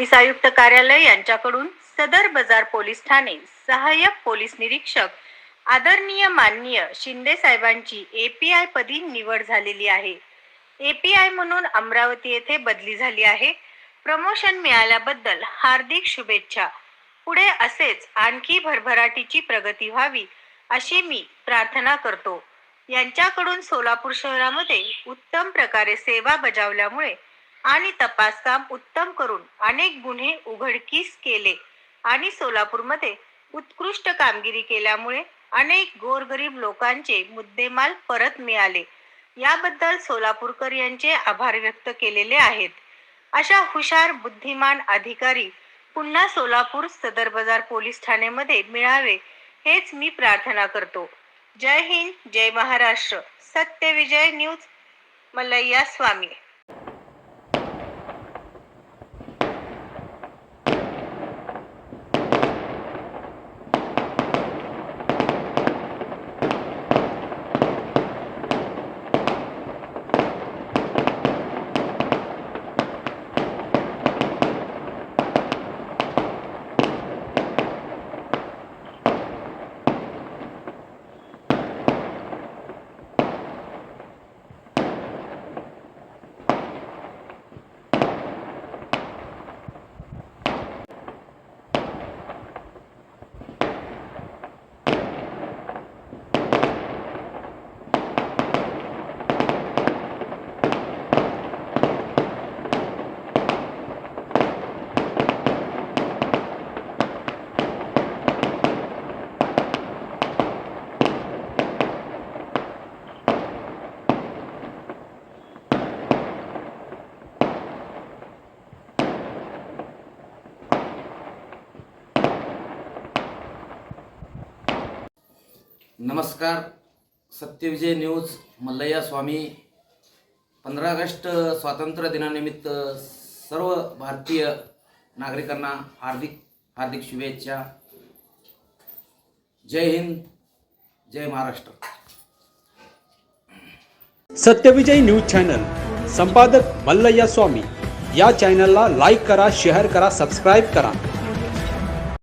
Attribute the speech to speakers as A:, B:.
A: Police आयुक्त कार्यालय यांच्याकडून सदर बाजार पोलीस ठाणे सहाय्यक पोलीस निरीक्षक आदरणीय माननीय शिंदे साहेबांची एपीआय पदी निवड झालेली आहे. एपीआय म्हणून अमरावती येथे बदली झाली आहे. प्रमोशन मिळाल्याबद्दल हार्दिक शुभेच्छा. पुढे असेच आणखी भरभराटीची प्रगती व्हावी अशी मी प्रार्थना करतो. यांच्याकडून सोलापूर शहरामध्ये उत्तम प्रकारे सेवा बजावल्यामुळे आणि तपास काम उत्तम करून अनेक गुन्हे उघडकीस केले. आणि सोलापूरमध्ये उत्कृष्ट कामगिरी केल्यामुळे अनेक गोरगरीब लोकांचे मुद्देमाल परत मिळाले. याबद्दल सोलापूरकर यांचे आभार व्यक्त केलेले आहेत. अशा हुशार बुद्धिमान अधिकारी पुन्हा सोलापूर सदर बाजार पोलीस ठाण्यामध्ये मिळावे हेच मी प्रार्थना करतो. जय हिंद जय महाराष्ट्र. सत्यविजय न्यूज मल्लय्या स्वामी.
B: नमस्कार. सत्यविजय न्यूज मल्लय्या स्वामी. पंधरा ऑगस्ट स्वातंत्र्य दिनानिमित्त सर्व भारतीय नागरिकांना हार्दिक हार्दिक शुभेच्छा. जय हिंद जय महाराष्ट्र.
C: सत्यविजय न्यूज चॅनल संपादक मल्लय्या स्वामी. या चॅनलला लाईक करा शेअर करा सबस्क्राईब करा.